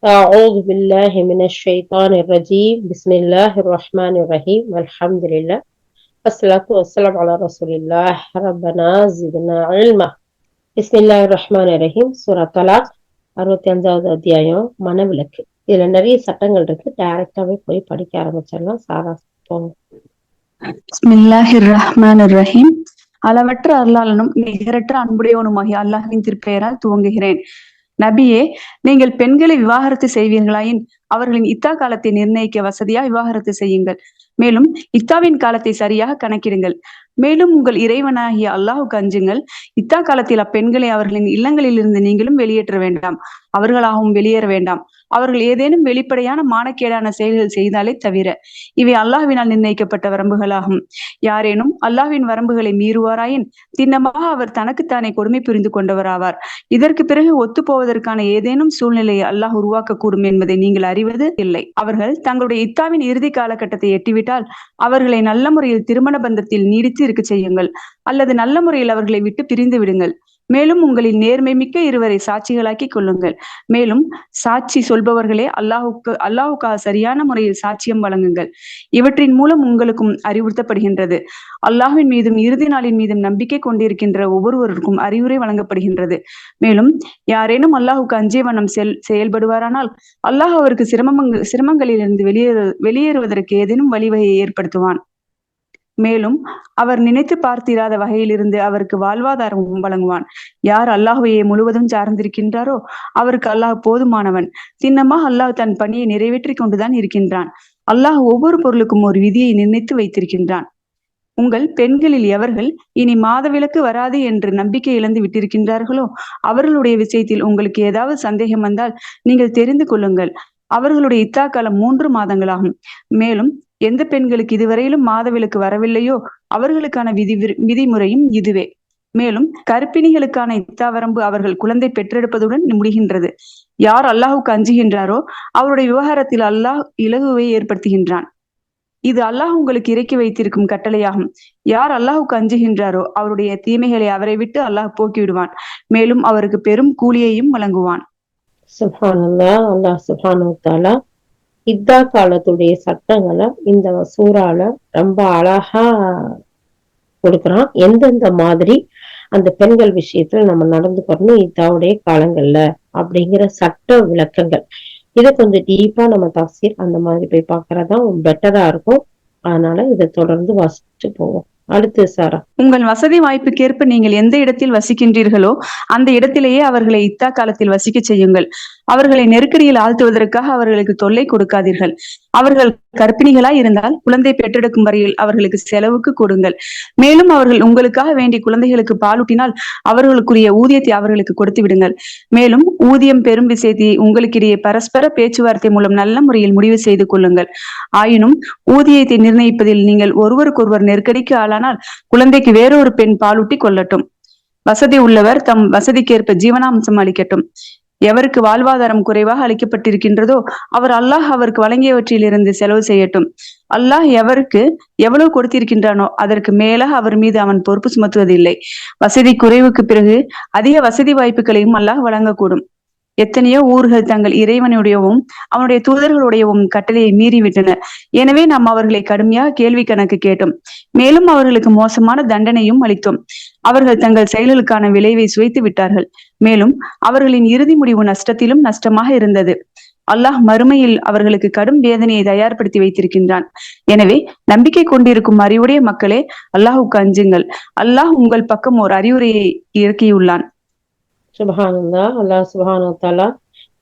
أعوذ بالله من الشيطان الرجيم بسم الله الرحمن الرحيم والحمد لله والصلاة والسلام على رسول الله ربنا زدنا علما بسم الله الرحمن الرحيم சூரா தலாக் அறுபத்தி அஞ்சாவது அத்தியாயம் மனவிலக்கு இதுல நிறைய சட்டங்கள் இருக்கு டைரக்டாவே போய் படிக்க ஆரம்பிச்சிடலாம் சாரா போங்க பிஸ்மில்லாஹிர் ரஹ்மானிர் ரஹீம் அளவற்ற அருளாளனும் நிகரற்ற அன்புடையவனுமாகிய அல்லாஹ்வின் திருப்பெயரால் துவங்குகிறேன் நபியே நீங்கள் பெண்களை விவாகரத்து செய்வீர்களாயின் அவர்களின் இத்தா காலத்தை நிர்ணயிக்க வசதியா விவாகரத்து செய்யுங்கள். மேலும் இத்தாவின் காலத்தை சரியாக கணக்கிடுங்கள். மேலும் உங்கள் இறைவனாகிய அல்லாஹுக்கு அஞ்சுங்கள். இத்தா காலத்தில் அப்பெண்களை அவர்களின் இல்லங்களில் இருந்து நீங்களும் வெளியேற்ற வேண்டாம். அவர்களாகவும் வெளியேற வேண்டாம். அவர்கள் ஏதேனும் வெளிப்படையான மானக்கேடான செயல்கள் செய்தாலே தவிர இவை அல்லாஹ்வினால் நிர்ணயிக்கப்பட்ட வரம்புகளாகும். யாரேனும் அல்லாஹ்வின் வரம்புகளை மீறுவாராயின் திண்ணமாக அவர் தனக்குத்தானே கொடுமை புரிந்து கொண்டவராவார். இதற்கு பிறகு ஒத்துப்போவதற்கான ஏதேனும் சூழ்நிலையை அல்லாஹ் உருவாக்கக்கூடும் என்பதை நீங்கள் அறிவது இல்லை. அவர்கள் தங்களுடைய இத்தாவின் இறுதி காலகட்டத்தை எட்டிவிட்டால் அவர்களை நல்ல முறையில் திருமண பந்தத்தில் நீடித்து இருக்க செய்யுங்கள். அல்லது நல்ல முறையில் அவர்களை விட்டு பிரிந்து விடுங்கள். மேலும் உங்களின் நேர்மை மிக்க இருவரை சாட்சிகளாக்கி கொள்ளுங்கள். மேலும் சாட்சி சொல்பவர்களே அல்லாஹுக்கு அல்லாஹுக்காக சரியான முறையில் சாட்சியம் வழங்குங்கள். இவற்றின் மூலம் உங்களுக்கும் அறிவுறுத்தப்படுகின்றது. அல்லாஹ்வின் மீதும் இறுதி நாளின் மீதும் நம்பிக்கை கொண்டிருக்கின்ற ஒவ்வொருவருக்கும் அறிவுரை வழங்கப்படுகின்றது. மேலும் யாரேனும் அல்லாஹுக்கு வண்ணம் செல் செயல்படுவாரானால் அல்லாஹ் அவருக்கு சிரமங்கள் சிரமங்களிலிருந்து வெளியேறு வெளியேறுவதற்கு ஏதேனும் வழிவகையை ஏற்படுத்துவான். மேலும் அவர் நினைத்து பார்த்திராத வகையிலிருந்து அவருக்கு வாழ்வாதாரமும் வழங்குவான். யார் அல்லாஹுவையே முழுவதும் சார்ந்திருக்கின்றாரோ அவருக்கு அல்லாஹ் போதுமானவன். சின்னமாக அல்லாஹ் தன் பணியை நிறைவேற்றி கொண்டுதான் இருக்கின்றான். அல்லாஹ் ஒவ்வொரு பொருளுக்கும் ஒரு விதியை நிர்ணயித்து வைத்திருக்கின்றான். உங்கள் பெண்களில் எவர்கள் இனி மாதவிலக்கு வராது என்று நம்பிக்கை இழந்து விட்டிருக்கின்றார்களோ அவர்களுடைய விஷயத்தில் உங்களுக்கு ஏதாவது சந்தேகம் வந்தால் நீங்கள் தெரிந்து கொள்ளுங்கள். அவர்களுடைய இத்தா காலம் மூன்று மாதங்களாகும். மேலும் எந்த பெண்களுக்கு இதுவரையிலும் மாதவிலக்கு வரவில்லையோ அவர்களுக்கான விதி விதிமுறையும் இதுவே. மேலும் கற்பிணிகளுக்கான இத்தாவரம்பு அவர்கள் குழந்தை பெற்றெடுப்பதுடன் முடிகின்றது. யார் அல்லாஹுக்கு அஞ்சுகின்றாரோ அவருடைய விவகாரத்தில் அல்லாஹ் இலகுவை ஏற்படுத்துகின்றான். இது அல்லாஹ் உங்களுக்கு இறக்கி வைத்திருக்கும் கட்டளையாகும். யார் அல்லாஹுக்கு அஞ்சுகின்றாரோ அவருடைய தீமைகளை அவரை விட்டு அல்லாஹ் போக்கிவிடுவான். மேலும் அவருக்கு பெரும் கூலியையும் வழங்குவான். சுபானல்லா அல்லாஹ் அல்லாஹ் தாலா இத்தா காலத்துடைய சட்டங்களை இந்த சூறால ரொம்ப அழகா கொடுக்குறான். எந்தெந்த மாதிரி அந்த பெண்கள் விஷயத்துல நம்ம நடந்துக்கணும் இத்தாவுடைய காலங்கள்ல அப்படிங்கிற சட்ட விளக்கங்கள். இதை கொஞ்சம் டீப்பா நம்ம தப்சீர் அந்த மாதிரி போய் பாக்குறதா பெட்டரா இருக்கும். அதனால இதை தொடர்ந்து வாசிச்சு போவோம். அடுத்து சாரா. உங்கள் வசதி வாய்ப்புக்கேற்ப நீங்கள் எந்த இடத்தில் வசிக்கின்றீர்களோ அந்த இடத்திலேயே அவர்களை இத்தா காலத்தில் வசிக்க செய்யுங்கள். அவர்களை நெருக்கடியில் ஆழ்த்துவதற்காக அவர்களுக்கு தொல்லை கொடுக்காதீர்கள். அவர்கள் கர்ப்பிணிகளாய் இருந்தால் குழந்தை பெற்றெடுக்கும் வரையில் அவர்களுக்கு செலவுக்கு கொடுங்கள். மேலும் அவர்கள் உங்களுக்காக வேண்டிய குழந்தைகளுக்கு பாலூட்டினால் அவர்களுக்குரிய ஊதியத்தை அவர்களுக்கு கொடுத்து விடுங்கள். மேலும் ஊதியம் பெரும் விஷயத்தை உங்களுக்கிடையே பரஸ்பர பேச்சுவார்த்தை மூலம் நல்ல முறையில் முடிவு செய்து கொள்ளுங்கள். ஆயினும் ஊதியத்தை நிர்ணயிப்பதில் நீங்கள் ஒருவருக்கொருவர் நெருக்கடிக்கு ஆளானால் குழந்தைக்கு வேறொரு பெண் பாலூட்டி கொள்ளட்டும். வசதி உள்ளவர் தம் வசதிக்கேற்ப ஜீவனாம்சம் அளிக்கட்டும். எவருக்கு வாழ்வாதாரம் குறைவாக அளிக்கப்பட்டிருக்கின்றதோ அவர் அல்லாஹ் அவருக்கு வழங்கியவற்றிலிருந்து செலவு செய்யட்டும். அல்லாஹ் எவருக்கு எவ்வளவு கொடுத்திருக்கின்றானோ அதற்கு மேலாக அவர் மீது அவன் பொறுப்பு சுமத்துவதில்லை. வசதி குறைவுக்கு பிறகு அதிக வசதி வாய்ப்புகளையும் அல்லாஹ் வழங்கக்கூடும். எத்தனையோ ஊர்கள் தங்கள் இறைவனுடையவும் அவனுடைய தூதர்களுடையவும் கட்டளையை மீறிவிட்டனர் எனவே நாம் அவர்களை கடுமையாக கேள்வி கணக்கு கேட்டோம். மேலும் அவர்களுக்கு மோசமான தண்டனையும் அளித்தோம். அவர்கள் தங்கள் செயல்களுக்கான விளைவை சுவைத்து விட்டார்கள். மேலும் அவர்களின் இறுதி முடிவு நஷ்டத்திலும் நஷ்டமாக இருந்தது. அல்லாஹ் மறுமையில் அவர்களுக்கு கடும் வேதனையை தயார்படுத்தி வைத்திருக்கின்றான். எனவே நம்பிக்கை கொண்டிருக்கும் அறிவுடைய மக்களே அல்லாஹுக்கு அஞ்சுங்கள். அல்லாஹ் உங்கள் பக்கம் ஒரு அறிவுரையை இறக்கியுள்ளான். சுபஹானந்தா அல்லாஹ் சுபஹானு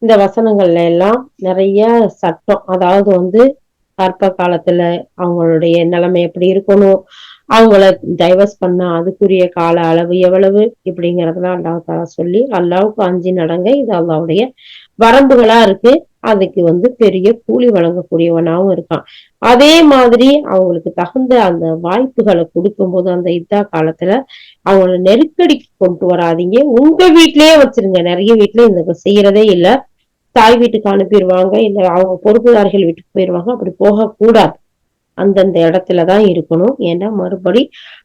இந்த வசனங்கள்ல எல்லாம் நிறைய சட்டம் அதாவது வந்து கற்ப காலத்துல அவங்களுடைய நிலைமை எப்படி இருக்கணும் அவங்கள டைவர்ஸ் பண்ண அதுக்குரிய கால அளவு எவ்வளவு இப்படிங்கறதெல்லாம் அல்லாஹ் தாலா சொல்லி அல்லாவுக்கு அஞ்சு நடங்க. இது அல்லாவுடைய வரம்புகளா இருக்கு. அதுக்கு வந்து பெரிய கூலி வழங்கக்கூடியவனாவும் இருக்கான். அதே மாதிரி அவங்களுக்கு தகுந்த அந்த வாய்ப்புகளை கொடுக்கும்போது அந்த இதா காலத்துல அவங்கள நெருக்கடிக்கு கொண்டு வராதிங்க. உங்க வீட்லயே வச்சிருங்க. நிறைய வீட்டுல இந்த செய்யறதே இல்ல. தாய் வீட்டுக்கு அனுப்பிடுவாங்க. இல்ல அவங்க பொறுப்புதாரிகள் வீட்டுக்கு போயிடுவாங்க அப்படி போக கூடாது அந்தந்த இடத்துல தான் இருக்கணும். ஏன்னா மறுபடி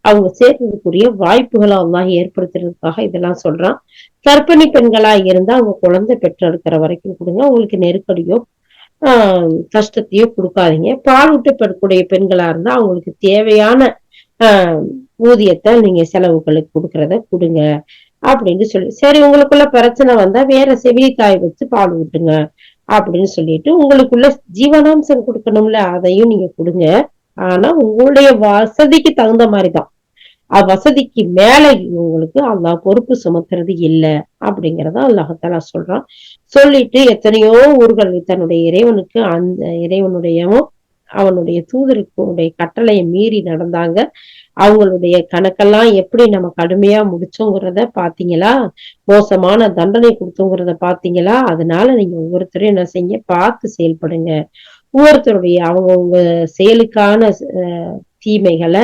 அவங்க சேர்றதுக்குரிய வாய்ப்புகளை அல்லாஹ் ஏற்படுத்துறதுக்காக இதெல்லாம் சொல்றான். கர்ப்பிணி பெண்களா இருந்தா அவங்க குழந்தை பெற்றெடுக்கிற வரைக்கும் கொடுங்க. உங்களுக்கு நெருக்கடியோ ஆஹ் கஷ்டத்தையோ கொடுக்காதீங்க. பால் பெறக்கூடிய பெண்களா இருந்தா அவங்களுக்கு தேவையான ஆஹ் ஊதியத்தை நீங்க செலவுகளுக்கு கொடுக்கறத கொடுங்க. அப்படின்னு சொல்லி சரி உங்களுக்குள்ள பிரச்சனை வந்தா வேற செவிலித்தாய் வச்சு பால் ஊட்டுங்க. அப்படின்னு சொல்லிட்டு உங்களுக்குள்ள ஜீவனாம்சம் கொடுக்கணும்ல அதையும் நீங்க கொடுங்க. ஆனா உங்களுடைய வசதிக்கு தகுந்த மாதிரிதான். அது வசதிக்கு மேல உங்களுக்கு அல்லாஹ் பொறுப்பு சுமத்துறது இல்ல அப்படிங்கறத அல்லாஹாலா சொல்றான். சொல்லிட்டு எத்தனையோ ஊர்கள் தன்னுடைய இறைவனுக்கு அந்த இறைவனுடையவும் அவனுடைய தூதருக்குடைய கட்டளையை மீறி நடந்தாங்க. அவங்களுடைய கணக்கெல்லாம் எப்படி நம்ம கடுமையா முடிச்சோங்கிறத பாத்தீங்களா? மோசமான தண்டனை கொடுத்தோங்கிறத பாத்தீங்களா? அதனால நீங்க ஒவ்வொருத்தரும் என்ன செய்ய பார்த்து செயல்படுங்க. ஒவ்வொருத்தருடைய அவங்கவுங்க செயலுக்கான அஹ், தீமைகளை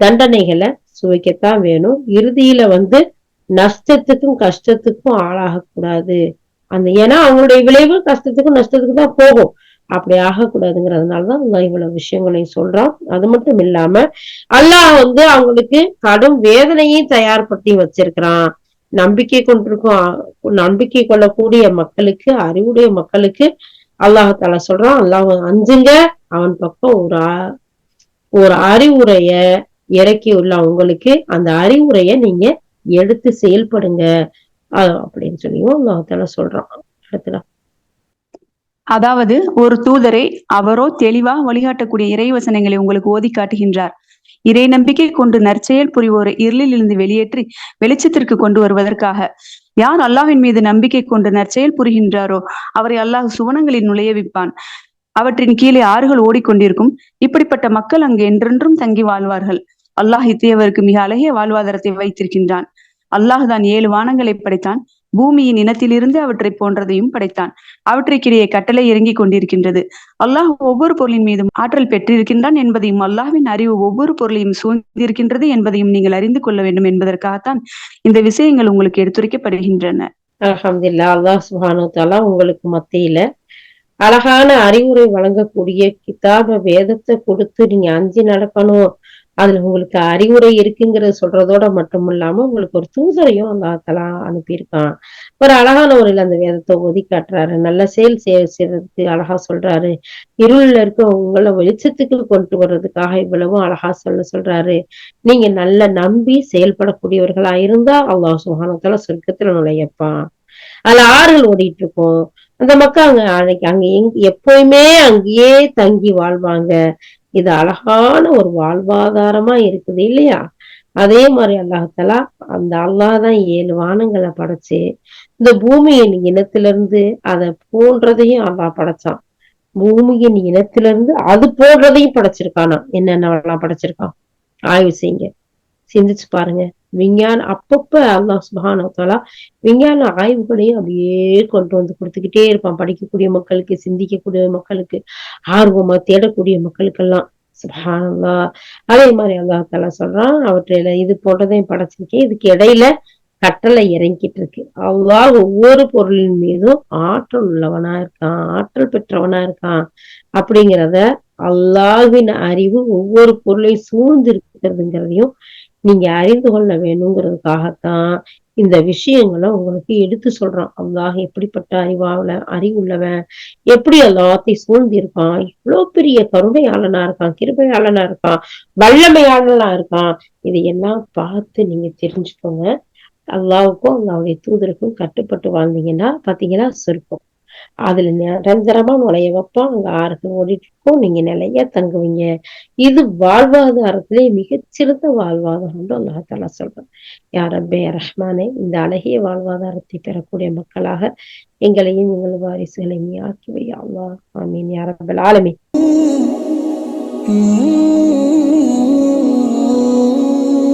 தண்டனைகளை சுவைக்கத்தான் வேணும். இறுதியில வந்து நஷ்டத்துக்கும் கஷ்டத்துக்கும் ஆளாகக்கூடாது. அந்த ஏன்னா அவங்களுடைய விளைவு கஷ்டத்துக்கும் நஷ்டத்துக்கும் தான் போகும். அப்படி ஆகக்கூடாதுங்கிறதுனாலதான் அல்லாஹ் இவ்வளவு விஷயங்களையும் சொல்றான். அது மட்டும் இல்லாம அல்லாஹ் வந்து அவங்களுக்கு கடும் வேதனையும் தயார்படுத்தி வச்சிருக்கிறான். நம்பிக்கை கொண்டிருக்கும் நம்பிக்கை கொள்ளக்கூடிய மக்களுக்கு அறிவுடைய மக்களுக்கு அல்லாஹால சொல்றான் அல்லாஹ் அஞ்சுங்க அவன் பக்கம் ஒரு ஒரு அறிவுரைய இறக்கி உள்ள உங்களுக்கு அந்த அறிவுரைய நீங்க எடுத்து செயல்படுங்க. அப்படின்னு சொல்லியும் அல்லாஹால சொல்றான். இடத்துல அதாவது ஒரு தூதரை அவரோ தெளிவா வழிகாட்டக்கூடிய இறைவசனங்களை உங்களுக்கு ஓதி காட்டுகின்றார். இறை நம்பிக்கை கொண்டு நற்செயல் புரிவோரை இருளிலிருந்து வெளியேற்றி வெளிச்சத்திற்கு கொண்டு வருவதற்காக. யார் அல்லாஹின் மீது நம்பிக்கை கொண்டு நற்செயல் புரிகின்றாரோ அவரை அல்லாஹ் சுவனங்களில் நுழைய வைப்பான். அவற்றின் கீழே ஆறுகள் ஓடிக்கொண்டிருக்கும். இப்படிப்பட்ட மக்கள் அங்கு என்றென்றும் தங்கி வாழ்வார்கள். அல்லாஹ் இத்தேவருக்கு மிக அழகிய வாழ்வாதாரத்தை வைத்திருக்கின்றான். அல்லாஹ் தான் ஏழு வானங்களை படைத்தான். பூமியின் இனத்திலிருந்து அவற்றை போன்றதையும் படைத்தான். அவற்றிற்கிடையே கட்டளை இறங்கிக் கொண்டிருக்கின்றது. அல்லாஹ் ஒவ்வொரு பொருளின் மீதும் ஆற்றல் பெற்றிருக்கின்றான் என்பதையும் அல்லாஹ்வின் அறிவு ஒவ்வொரு பொருளையும் சூழ்ந்திருக்கின்றது என்பதையும் நீங்கள் அறிந்து கொள்ள வேண்டும் என்பதற்காகத்தான் இந்த விஷயங்கள் உங்களுக்கு எடுத்துரைக்கப்படுகின்றன. அல்ஹம்துலில்லாஹ் அல்லாஹ் சுப்ஹானஹு உங்களுக்கு மத்தியில அழகான அறிவுரை வழங்கக்கூடிய கிதாப வேதத்தை கொடுத்து நீங்க அஞ்சு நடக்கணும். அதுல உங்களுக்கு அறிவுரை இருக்குங்கிறத சொல்றதோட மட்டும் இல்லாம உங்களுக்கு ஒரு தூதரையும் அந்த தலா அனுப்பியிருக்கான். ஒரு அழகான முறையில அந்த வேதத்தை ஒதி காட்டுறாரு. நல்ல செயல் செய்யறதுக்கு அழகா சொல்றாரு. இருள்ல இருக்க உங்களை வெளிச்சத்துக்கு கொண்டு வர்றதுக்காக இவ்வளவும் அழகா சொல்ல சொல்றாரு. நீங்க நல்ல நம்பி செயல்படக்கூடியவர்களா இருந்தா அல்லாஹ் சுகானத்துல சொர்க்கத்துல நுழையப்பான் அதுல ஆறுகள் ஓடிட்டு இருக்கும் அந்த மக்கள் அங்க அன்னைக்கு அங்க எங் எப்பயுமே அங்கேயே தங்கி வாழ்வாங்க. இது அழகான ஒரு வாழ்வாதாரமா இருக்குது இல்லையா? அதே மாதிரி அல்லாஹாலா அந்த அல்லாஹ் தான் ஏழு வானங்களை படைச்சு இந்த பூமியின் இனத்திலிருந்து அதை போன்றதையும் அல்லாஹ் படைச்சான். பூமியின் இனத்திலிருந்து அது போன்றதையும் படைச்சிருக்கானா? என்னென்னலாம் படைச்சிருக்கான்? ஆய்வு செய்யுங்க. சிந்திச்சு பாருங்க. விஞ்ஞான அப்பப்ப அல்லாஹ் சுப்ஹானஹு விஞ்ஞான ஆய்வுகளையும் அப்படியே கொண்டு வந்து கொடுத்துக்கிட்டே இருப்பான். படிக்கக்கூடிய மக்களுக்கு சிந்திக்கக்கூடிய மக்களுக்கு ஆர்வமா தேடக்கூடிய மக்களுக்கெல்லாம். சுப்ஹானல்லாஹ் அதே மாதிரி அல்லாஹ் தாலா சொல்றான் அவற்றையில இது போன்றதையும் படைச்சிருக்கேன். இதுக்கு இடையில கட்டளை இறங்கிட்டு இருக்கு. அல்லாஹ் ஒவ்வொரு பொருளின் மீதும் ஆற்றல் உள்ளவனா இருக்கான் ஆற்றல் பெற்றவனா இருக்கான் அப்படிங்கிறத அல்லாஹ்வின் அறிவு ஒவ்வொரு பொருளை சூழ்ந்து இருக்கிறதுங்கிறதையும் நீங்க அறிந்து கொள்ள வேணுங்கிறதுக்காகத்தான் இந்த விஷயங்களை உங்களுக்கு எடுத்து சொல்றான். அல்லாஹ் எப்படிப்பட்ட அறிவாவில அறிவுள்ளவன் எப்படி எல்லாத்தையும் சூழ்ந்து இருக்கான் இவ்வளவு பெரிய கருணையாளனா இருக்கான் கிருபையாளனா இருக்கான் வல்லமையாளனா இருக்கான் இதையெல்லாம் பார்த்து நீங்க தெரிஞ்சுக்கோங்க. அல்லாவுக்கும் அல்லாவுடைய தூதருக்கும் கட்டுப்பட்டு வாழ்ந்தீங்கன்னா பாத்தீங்கன்னா சொர்க்கம் அதுல நிரந்தரமா நுழைய வைப்போம். அங்க ஆறுகள் ஓடிட்டு இருக்கும் நீங்க நிலையா தங்குவீங்க. இது வாழ்வாதாரத்திலே மிகச்சிறந்த வாழ்வாதாரம் அல்லாஹால சொல்றேன். யார் ரப்பே ரஹ்மானே இந்த அழகிய வாழ்வாதாரத்தை பெறக்கூடிய மக்களாக எங்களையும் எங்கள் வாரிசுகளையும் ஆக்கி வை ஆமீன் யார் ரப்பல் ஆலமீன். -hmm.